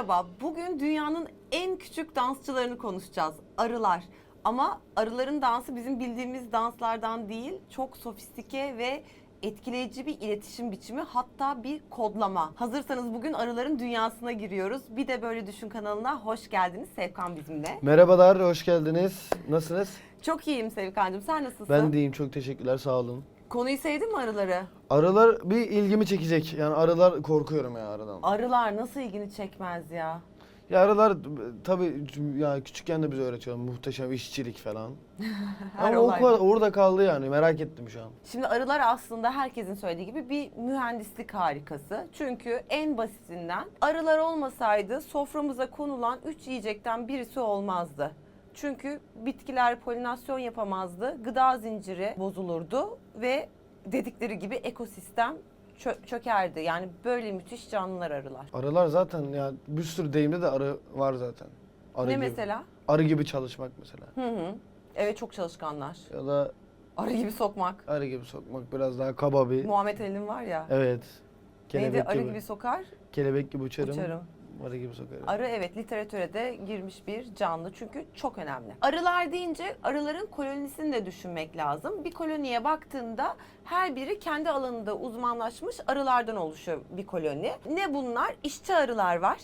Merhaba, bugün dünyanın en küçük dansçılarını konuşacağız. Arılar. Ama arıların dansı bizim bildiğimiz danslardan değil, çok sofistike ve etkileyici bir iletişim biçimi hatta bir kodlama. Hazırsanız bugün arıların dünyasına giriyoruz. Bir de Böyle Düşün kanalına hoş geldiniz. Sevkan bizimle. Merhabalar, hoş geldiniz. Nasılsınız? Çok iyiyim Sevkancığım. Sen nasılsın? Ben deyim, çok teşekkürler, sağ olun. Konuyu sevdin mi arıları? Arılar bir ilgimi çekecek. Yani arılar korkuyorum ya aradan. Arılar nasıl ilgini çekmez ya? Ya arılar tabii ya küçükken de bize öğretiyorlar muhteşem işçilik falan. Her Ama o olay. kadar- orada kaldı yani merak ettim şu an. Şimdi arılar aslında herkesin söylediği gibi bir mühendislik harikası. Çünkü en basitinden arılar olmasaydı soframıza konulan üç yiyecekten birisi olmazdı. Çünkü bitkiler polinasyon yapamazdı, gıda zinciri bozulurdu ve dedikleri gibi ekosistem çö- çökerdi. Yani böyle müthiş canlılar arılar. Arılar zaten ya bir sürü deyimde de arı var zaten. Arı ne gibi. mesela? Arı gibi çalışmak mesela. Hı hı. Evet çok çalışkanlar. Ya da Arı gibi sokmak. arı gibi sokmak biraz daha kaba bir. Muhammed Ali'nin var ya. Evet. Neydi? Kelebek Arı gibi. gibi sokar, Kelebek gibi uçarım. uçarım. Arı gibi sokarım. Arı evet literatüre de girmiş bir canlı çünkü çok önemli. Arılar deyince arıların kolonisini de düşünmek lazım. Bir koloniye baktığında her biri kendi alanında uzmanlaşmış arılardan oluşuyor bir koloni. Ne bunlar? İşçi arılar var.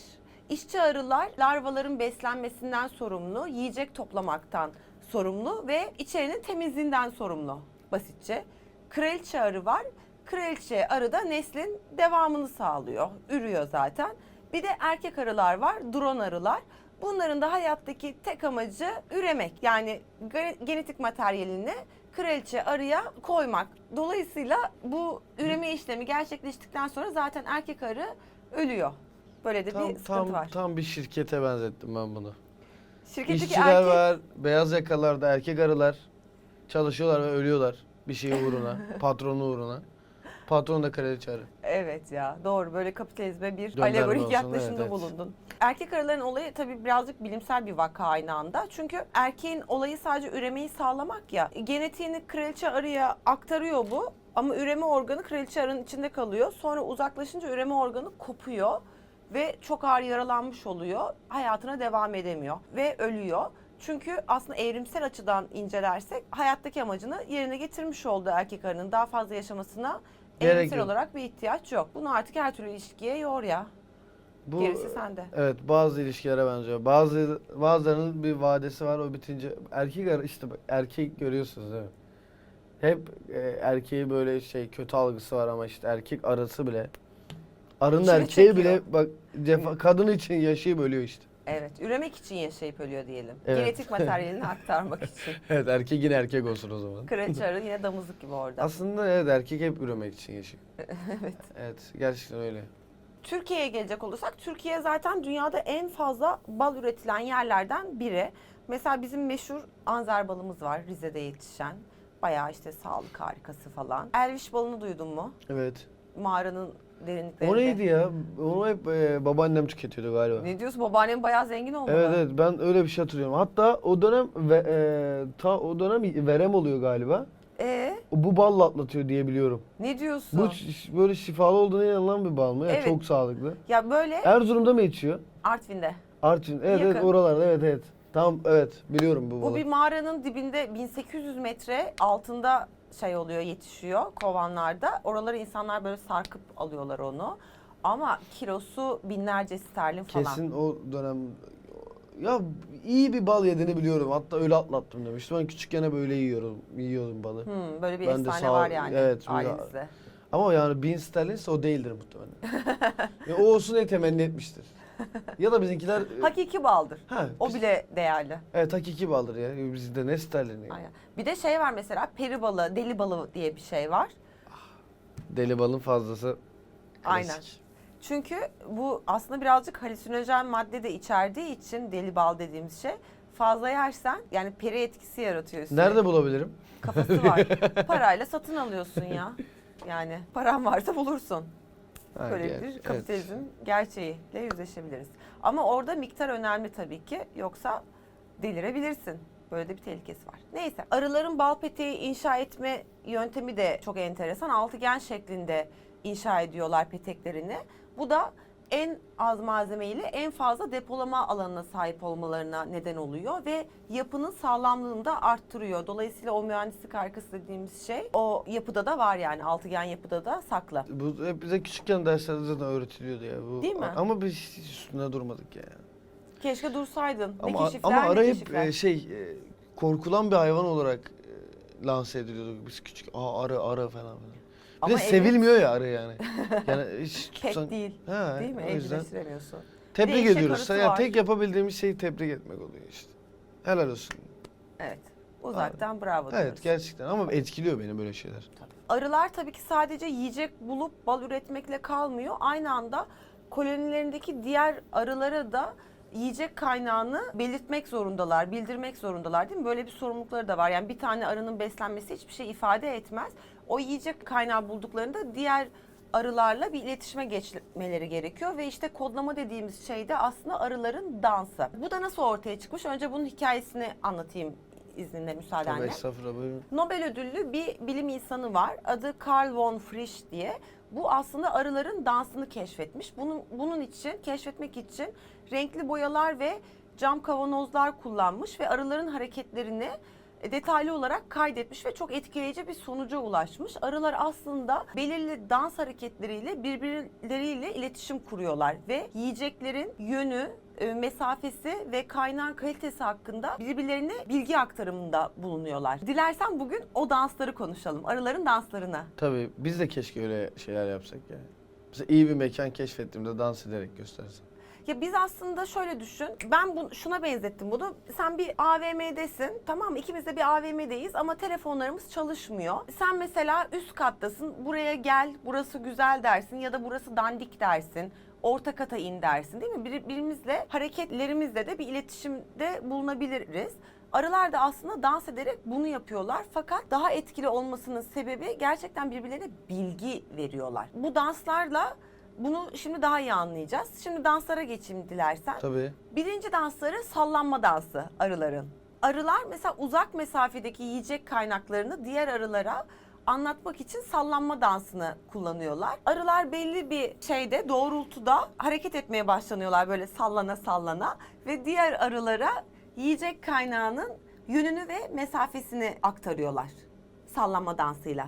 İşçi arılar larvaların beslenmesinden sorumlu, yiyecek toplamaktan sorumlu ve içerinin temizliğinden sorumlu basitçe. Kraliçe arı var. Kraliçe arı da neslin devamını sağlıyor. Ürüyor zaten. Bir de erkek arılar var, drone arılar. Bunların da hayattaki tek amacı üremek. Yani ge- genetik materyalini kraliçe arıya koymak. Dolayısıyla bu üreme işlemi gerçekleştikten sonra zaten erkek arı ölüyor. Böyle de Tam, bir sıkıntı tam, var. tam bir şirkete benzettim ben bunu. Şirketteki İşçiler erkek var, beyaz yakalar da erkek arılar. Çalışıyorlar ve ölüyorlar bir şey uğruna, patronu uğruna. Patron da kraliçe arı. Evet ya doğru böyle kapitalizme bir Gönderme alegorik olsun, yaklaşımda evet, evet. bulundun. Erkek arıların olayı tabii birazcık bilimsel bir vaka aynı anda. Çünkü erkeğin olayı sadece üremeyi sağlamak ya. Genetiğini kraliçe arıya aktarıyor bu ama üreme organı kraliçe arının içinde kalıyor. Sonra uzaklaşınca üreme organı kopuyor ve çok ağır yaralanmış oluyor. Hayatına devam edemiyor ve ölüyor. Çünkü aslında evrimsel açıdan incelersek hayattaki amacını yerine getirmiş oldu erkek arının. Daha fazla yaşamasına Gerek yok. olarak bir ihtiyaç yok. Bunu artık her türlü ilişkiye yor ya. Bu Gerisi sende. Evet bazı ilişkilere benziyor. Bazı bazılarının bir vadesi var o bitince erkek işte bak erkek görüyorsunuz değil mi? Hep e, erkeği böyle şey kötü algısı var ama işte erkek arısı bile arının İçine erkeği çekiyor. bile bak cefa, kadın için yaşayıp ölüyor işte. Evet, üremek için yaşayıp ölüyor diyelim. Evet. Genetik materyalini aktarmak için. Evet erkek yine erkek olsun o zaman. Kraliçe yine damızlık gibi orada. Aslında evet erkek hep üremek için yaşıyor. evet. Evet gerçekten öyle. Türkiye'ye gelecek olursak Türkiye zaten dünyada en fazla bal üretilen yerlerden biri. Mesela bizim meşhur anzer balımız var Rize'de yetişen. Bayağı işte sağlık harikası falan. Elviş balını duydun mu? Evet. Mağaranın derinliklerinde. O neydi ya? Onu hep e, babaannem tüketiyordu galiba. Ne diyorsun? Babaannem bayağı zengin olmalı. Evet evet ben öyle bir şey hatırlıyorum. Hatta o dönem ve, e, ta o dönem verem oluyor galiba. Ee, Bu balla atlatıyor diye biliyorum. ne diyorsun? Bu şi- böyle şifalı olduğuna inanılan bir bal mı? Ya Evet. Çok sağlıklı. Ya böyle Erzurum'da mı yetişiyor? Artvin'de. Artvin. Evet evet Yakın. oralarda evet evet. Tamam evet biliyorum bu Bu bir mağaranın dibinde 1800 metre altında şey oluyor yetişiyor kovanlarda. Oraları insanlar böyle sarkıp alıyorlar onu. Ama kilosu binlerce sterlin falan. Kesin o dönem ya iyi bir bal yediğini biliyorum. Hatta öyle atlattım demiştim. Ben küçükken böyle yiyorum, yiyordum balı. Hmm, böyle bir Ben efsane sağ- var yani evet, ailenizde. Ama yani bin sterlinse o değildir muhtemelen. ya, o olsun diye temenni etmiştir. Ya da bizimkiler... Hakiki baldır. ha, O biz- bile değerli. Evet hakiki baldır ya. Bizde ne sterlini? Aynen. Bir de şey var mesela peri balı, deli balı diye bir şey var. Deli balın fazlası. Aynen. klasik. Çünkü bu aslında birazcık halüsinojen madde de içerdiği için deli bal dediğimiz şey fazla yersen yani peri etkisi yaratıyor üstüne. Nerede bulabilirim? kafası var. Parayla satın alıyorsun ya. Yani paran varsa bulursun. Ha, Böyle bir kapitalizm gerçeğiyle yüzleşebiliriz. Ama orada miktar önemli tabii ki. Yoksa delirebilirsin. Böyle de bir tehlikesi var. Neyse arıların bal peteği inşa etme yöntemi de çok enteresan. Altıgen şeklinde inşa ediyorlar peteklerini. Bu da en az malzemeyle en fazla depolama alanına sahip olmalarına neden oluyor ve yapının sağlamlığını da arttırıyor. Dolayısıyla o mühendislik harikası dediğimiz şey o yapıda da var yani altıgen yapıda da saklı. Bu hep bize küçükken derslerde zaten öğretiliyordu ya. Bu, Değil mi? Ama biz hiç üstünde durmadık ya. Keşke dursaydın. ne Ama keşifler ama ne ara hep keşifler. e, şey e, korkulan bir hayvan olarak e, lanse ediliyorduk biz küçük. Aa arı arı falan filan. Bir Ama de evet, sevilmiyor ya arı yani. Yani hiç Pek tutsan... değil. Ha, Değil mi? o yüzden Evcilleştiremiyorsun. tebrik eşek ediyoruz. arısı Ya var. tek yapabildiğimiz şey tebrik etmek oluyor işte. Helal olsun. Evet. Uzaktan bravo Evet diyoruz. gerçekten ama etkiliyor beni böyle şeyler. Arılar tabii ki sadece yiyecek bulup bal üretmekle kalmıyor. Aynı anda kolonilerindeki diğer arılara da yiyecek kaynağını belirtmek zorundalar, bildirmek zorundalar değil mi? Böyle bir sorumlulukları da var. Yani bir tane arının beslenmesi hiçbir şey ifade etmez. O yiyecek kaynağı bulduklarında diğer arılarla bir iletişime geçmeleri gerekiyor ve işte kodlama dediğimiz şey de aslında arıların dansı. Bu da nasıl ortaya çıkmış? Önce bunun hikayesini anlatayım izninle, Tabii müsaadenle. estağfurullah buyurun. Nobel ödüllü bir bilim insanı var. Adı Carl von Frisch diye. Bu aslında arıların dansını keşfetmiş. Bunun bunun için keşfetmek için renkli boyalar ve cam kavanozlar kullanmış ve arıların hareketlerini detaylı olarak kaydetmiş ve çok etkileyici bir sonuca ulaşmış. Arılar aslında belirli dans hareketleriyle birbirleriyle iletişim kuruyorlar ve yiyeceklerin yönü, e, mesafesi ve kaynağın kalitesi hakkında birbirlerine bilgi aktarımında bulunuyorlar. Dilersen bugün o dansları konuşalım. Arıların danslarını. Tabii biz de keşke öyle şeyler yapsak ya. Mesela iyi bir mekan keşfettiğimde dans ederek göstersem. Ya biz aslında şöyle düşün. Ben bu, şuna benzettim bunu. Sen bir AVM'desin. Tamam mı? İkimiz de bir AVM'deyiz ama telefonlarımız çalışmıyor. Sen mesela üst kattasın. Buraya gel. Burası güzel dersin ya da burası dandik dersin. Orta kata in dersin değil mi? Bir, birbirimizle hareketlerimizle de bir iletişimde bulunabiliriz. Arılar da aslında dans ederek bunu yapıyorlar fakat daha etkili olmasının sebebi gerçekten birbirlerine bilgi veriyorlar. Bu danslarla bunu şimdi daha iyi anlayacağız. Şimdi danslara geçeyim dilersen. Tabii. Birinci dansları sallanma dansı arıların. Arılar mesela uzak mesafedeki yiyecek kaynaklarını diğer arılara anlatmak için sallanma dansını kullanıyorlar. Arılar belli bir şeyde doğrultuda hareket etmeye başlanıyorlar böyle sallana sallana ve diğer arılara yiyecek kaynağının yönünü ve mesafesini aktarıyorlar sallanma dansıyla.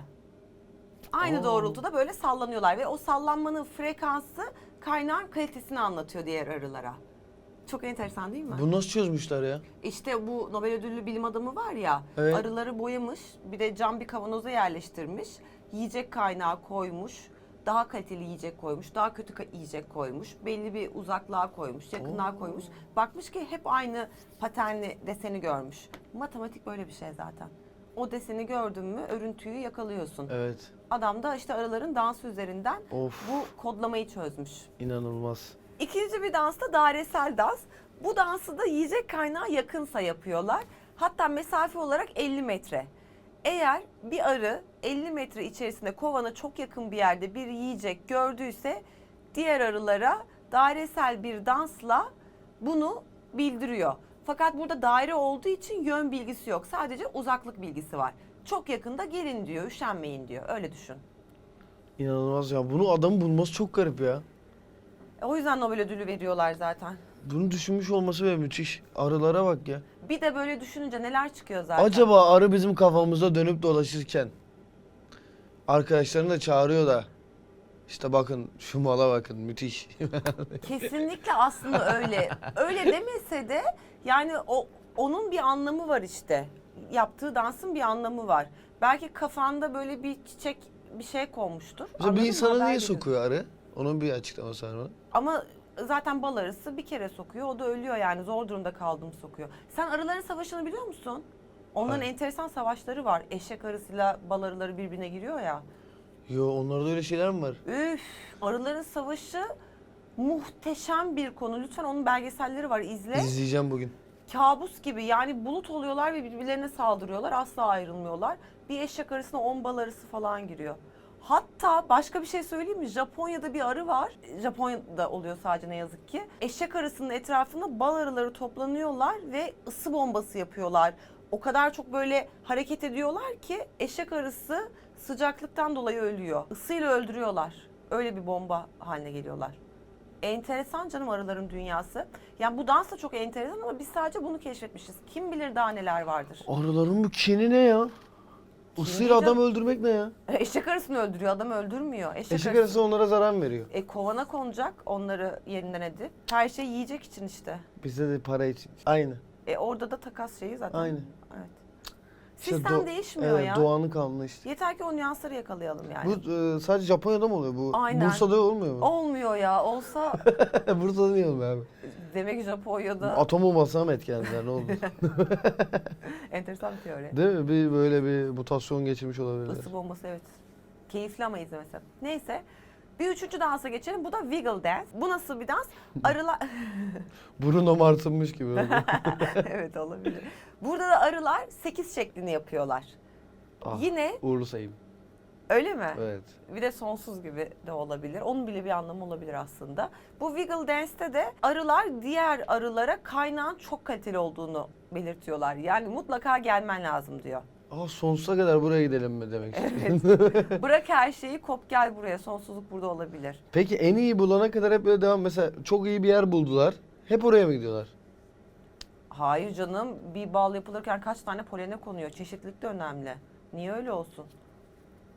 Aynı Oo. doğrultuda böyle sallanıyorlar ve o sallanmanın frekansı kaynağın kalitesini anlatıyor diğer arılara. Çok enteresan değil mi? Bunu nasıl çözmüşler ya? İşte bu Nobel ödüllü bilim adamı var ya, Evet. arıları boyamış, bir de cam bir kavanoza yerleştirmiş, yiyecek kaynağı koymuş, daha kaliteli yiyecek koymuş, daha kötü ka- yiyecek koymuş, belli bir uzaklığa koymuş, yakınlığa koymuş. Bakmış ki hep aynı paternli deseni görmüş. Matematik böyle bir şey zaten. O deseni gördün mü örüntüyü yakalıyorsun. Evet. Adam da işte arıların dansı üzerinden Of bu kodlamayı çözmüş. inanılmaz. İkinci bir dans da dairesel dans. Bu dansı da yiyecek kaynağı yakınsa yapıyorlar. Hatta mesafe olarak 50 metre. Eğer bir arı 50 metre içerisinde kovana çok yakın bir yerde bir yiyecek gördüyse diğer arılara dairesel bir dansla bunu bildiriyor. Fakat burada daire olduğu için yön bilgisi yok. Sadece uzaklık bilgisi var. Çok yakında gelin diyor, üşenmeyin diyor. Öyle düşün. İnanılmaz ya. Bunu adamın bulması çok garip ya. E, O yüzden Nobel ödülü veriyorlar zaten. Bunu düşünmüş olması ve müthiş. Arılara bak ya. Bir de böyle düşününce neler çıkıyor zaten. Acaba arı bizim kafamızda dönüp dolaşırken arkadaşlarını da çağırıyor da işte bakın şu mala bakın müthiş. Kesinlikle aslında öyle. Öyle demese de yani o onun bir anlamı var işte. Yaptığı dansın bir anlamı var. Belki kafanda böyle bir çiçek bir şey konmuştur. Mesela Anladın bir mı? insanı Haber niye veriyor. sokuyor arı? Onun bir açıklaması var mı? Ama zaten bal arısı bir kere sokuyor. O da ölüyor yani zor durumda kaldım sokuyor. Sen arıların savaşını biliyor musun? Onların enteresan savaşları var. Eşek arısıyla bal arıları birbirine giriyor ya. Yo onlarda öyle şeyler mi var? Üf, arıların savaşı muhteşem bir konu. Lütfen onun belgeselleri var izle. İzleyeceğim bugün. kabus gibi yani bulut oluyorlar ve birbirlerine saldırıyorlar asla ayrılmıyorlar. Bir eşek arısına on bal arısı falan giriyor. Hatta başka bir şey söyleyeyim mi? Japonya'da bir arı var. Japonya'da oluyor sadece ne yazık ki. Eşek arısının etrafında bal arıları toplanıyorlar ve ısı bombası yapıyorlar. O kadar çok böyle hareket ediyorlar ki eşek arısı sıcaklıktan dolayı ölüyor. Isıyla öldürüyorlar. Öyle bir bomba haline geliyorlar. Enteresan canım arıların dünyası. Yani bu dans da çok enteresan ama biz sadece bunu keşfetmişiz. Kim bilir daha neler vardır. Arıların bu kini ne ya? Isır adam öldürmek ne ya? Eşek arısını öldürüyor, adam öldürmüyor. Eşek, Eşek arısı. onlara zarar veriyor. E kovana konacak onları yerinden edip. Her şey yiyecek için işte. Bize de para için. Aynı. E orada da takas şeyi zaten. Aynı. Evet. Sistem do- değişmiyor evet, ya. Doğanın kanunu işte. Yeter ki o nüansları yakalayalım yani. Bu e, sadece Japonya'da mı oluyor bu? Aynen. Bursa'da olmuyor mu? Olmuyor ya. Olsa Bursa'da niye olmuyor abi? demek ki Japonya'da Atom olmasa mı etkilendiler ne oldu? enteresan bir teori. Değil mi? Bir böyle bir mutasyon geçirmiş olabilirler. Isı bombası evet. Keyifli ama izlemesi. Neyse. Bir üçüncü dansa geçelim. Bu da Wiggle Dance. Bu nasıl bir dans? Arılar... Bruno Mars'ınmış gibi evet olabilir. Burada da arılar 8 şeklini yapıyorlar. Ah, Yine Uğurlu sayım. öyle mi? Evet. Bir de sonsuz gibi de olabilir. Onun bile bir anlamı olabilir aslında. Bu Wiggle Dance'te de arılar diğer arılara kaynağın çok kaliteli olduğunu belirtiyorlar. Yani mutlaka gelmen lazım diyor. Aa sonsuza kadar buraya gidelim mi demek istiyorsun? Bırak her şeyi kop gel buraya. Sonsuzluk burada olabilir. Peki en iyi bulana kadar hep böyle devam. Mesela çok iyi bir yer buldular. Hep oraya mı gidiyorlar? Hayır canım bir bal yapılırken kaç tane polene konuyor. Çeşitlilik de önemli. Niye öyle olsun?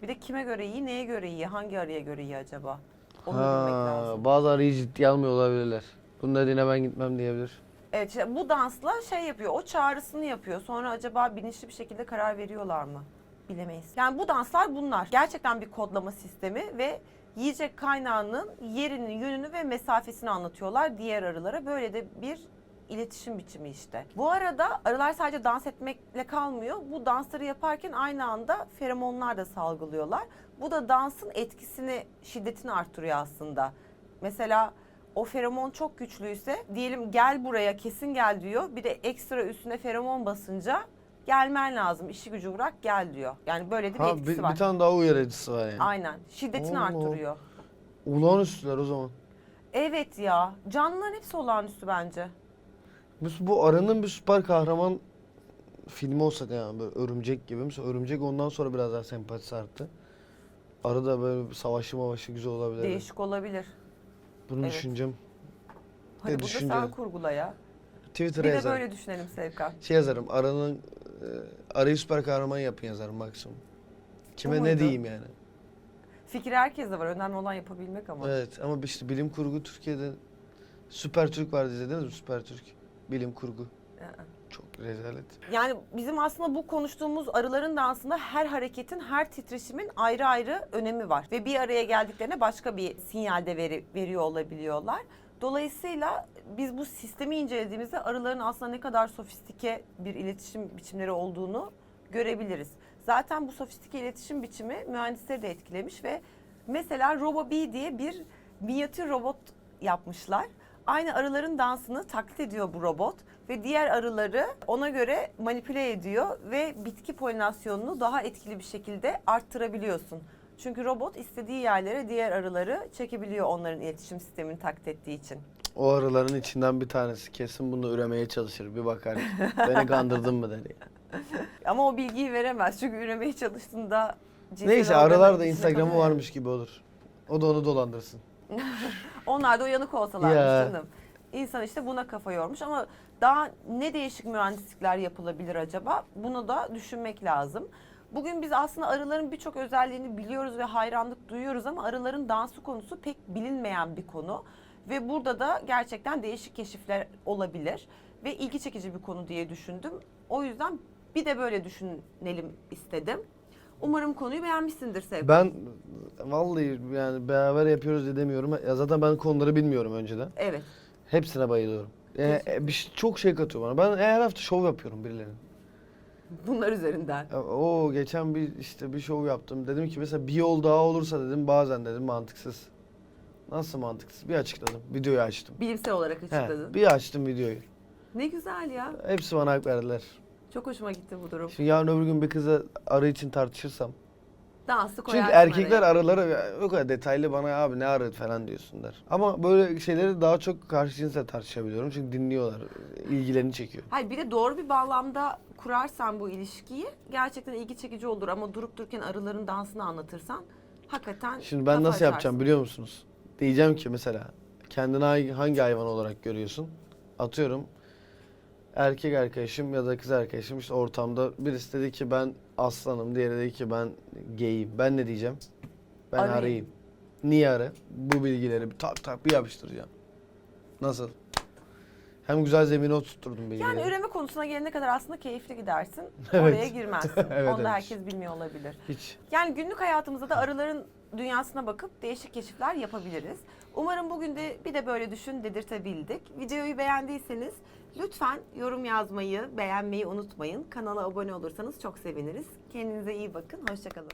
Bir de kime göre iyi, neye göre iyi, hangi arıya göre iyi acaba? Onu bilmek lazım. bazı arıyı ciddiye almıyor olabilirler. Bunun dediğine ben gitmem diyebilir. Evet işte bu dansla şey yapıyor, o çağrısını yapıyor. Sonra acaba bilinçli bir şekilde karar veriyorlar mı? Bilemeyiz. Yani bu danslar bunlar. Gerçekten bir kodlama sistemi ve yiyecek kaynağının yerini, yönünü ve mesafesini anlatıyorlar diğer arılara. Böyle de bir iletişim biçimi işte. Bu arada arılar sadece dans etmekle kalmıyor. Bu dansları yaparken aynı anda feromonlar da salgılıyorlar. Bu da dansın etkisini, şiddetini arttırıyor aslında. Mesela o feromon çok güçlüyse diyelim gel buraya kesin gel diyor. Bir de ekstra üstüne feromon basınca gelmen lazım. işi gücü bırak gel diyor. Yani böyle de bir Ha, etkisi bir, var. bir tane daha uyarıcısı var yani. Aynen. Şiddetini Allah. arttırıyor. Olağanüstüler o zaman. Evet ya. Canlıların hepsi olağanüstü bence. Bu, bu arının bir süper kahraman filmi olsa da yani böyle örümcek gibi. Mesela örümcek ondan sonra biraz daha sempatisi arttı. Arı da böyle bir savaşı mavaşı güzel olabilir. Değişik olabilir. Bunu Evet. düşüneceğim. Hadi burada sen düşünce- kurgula ya. Twitter'a Bir de yazarım. böyle düşünelim Sevkan. Şey yazarım. Arının e, arayı süper kahraman yapın yazarım maksimum. Kime ne diyeyim yani. Fikir herkeste var. Önemli olan yapabilmek ama. Evet ama işte bilim kurgu Türkiye'de Süper Türk vardı izlediniz mi? Süper Türk. Bilim kurgu. Çok rezalet. Yani bizim aslında bu konuştuğumuz arıların da aslında her hareketin, her titreşimin ayrı ayrı önemi var. Ve bir araya geldiklerine başka bir sinyalde veri, veriyor olabiliyorlar. Dolayısıyla biz bu sistemi incelediğimizde arıların aslında ne kadar sofistike bir iletişim biçimleri olduğunu görebiliriz. Zaten bu sofistike iletişim biçimi mühendisleri de etkilemiş ve mesela RoboBee diye bir minyatür robot yapmışlar. Aynı arıların dansını taklit ediyor bu robot ve diğer arıları ona göre manipüle ediyor ve bitki polinasyonunu daha etkili bir şekilde arttırabiliyorsun. Çünkü robot istediği yerlere diğer arıları çekebiliyor onların iletişim sistemini taklit ettiği için. O arıların içinden bir tanesi kesin bunu üremeye çalışır. Bir bakar. Beni kandırdın mı der. Ama o bilgiyi veremez çünkü üremeye çalıştığında cinsel Neyse arılar da Instagram'ı varmış gibi olur. O da onu dolandırsın. Onlar da uyanık olsalarmış Ya. canım. İnsan işte buna kafa yormuş ama daha ne değişik mühendislikler yapılabilir acaba? Bunu da düşünmek lazım. Bugün biz aslında arıların birçok özelliğini biliyoruz ve hayranlık duyuyoruz ama arıların dansı konusu pek bilinmeyen bir konu. Ve burada da gerçekten değişik keşifler olabilir ve ilgi çekici bir konu diye düşündüm. O yüzden bir de böyle düşünelim istedim. Umarım konuyu beğenmişsindir Sevgi. Ben vallahi yani beraber yapıyoruz diye demiyorum. Ya zaten ben konuları bilmiyorum önceden. Evet. Hepsine bayılıyorum. Ee, e, bir şey- çok şey katıyor bana. Ben her hafta şov yapıyorum birilerinin. Bunlar üzerinden. Ya, O geçen bir işte bir şov yaptım. Dedim ki mesela bir yol daha olursa dedim bazen dedim mantıksız. Nasıl mantıksız? Bir açıkladım. Videoyu açtım. Bilimsel olarak He, açıkladın. bir açtım videoyu. Ne güzel ya. Hepsi bana hak verdiler. Çok hoşuma gitti bu durum. Şimdi yarın öbür gün bir kızla arı için tartışırsam. Dansı Çünkü koyarsın erkekler araya. arıları ya, o kadar detaylı bana abi ne arı falan diyorsun der. Ama böyle şeyleri daha çok karşı cinsle tartışabiliyorum. Çünkü dinliyorlar. ilgilerini çekiyor. Hayır bir de doğru bir bağlamda kurarsan bu ilişkiyi gerçekten ilgi çekici olur ama durup dururken arıların dansını anlatırsan hakikaten Şimdi ben kafa nasıl yapacağım açarsın. biliyor musunuz? Diyeceğim ki mesela kendini hangi hayvan olarak görüyorsun? Atıyorum erkek arkadaşım ya da kız arkadaşım işte ortamda birisi dedi ki ben aslanım, diğeri dedi ki ben geyim. Ben ne diyeceğim? Ben Arayayım. arayayım. Niye ara? Bu bilgileri bir tak tak bir yapıştıracağım. Nasıl? Hem güzel zemine oturtturdum bilgileri. Yani üreme konusuna gelene kadar aslında keyifli gidersin. Evet. Oraya girmezsin. Evet, Onu da herkes bilmiyor olabilir. Hiç. Yani günlük hayatımızda da arıların dünyasına bakıp değişik keşifler yapabiliriz. Umarım bugün de bir de böyle düşün dedirtebildik. Videoyu beğendiyseniz lütfen yorum yazmayı, beğenmeyi unutmayın. Kanala abone olursanız çok seviniriz. Kendinize iyi bakın. Hoşçakalın.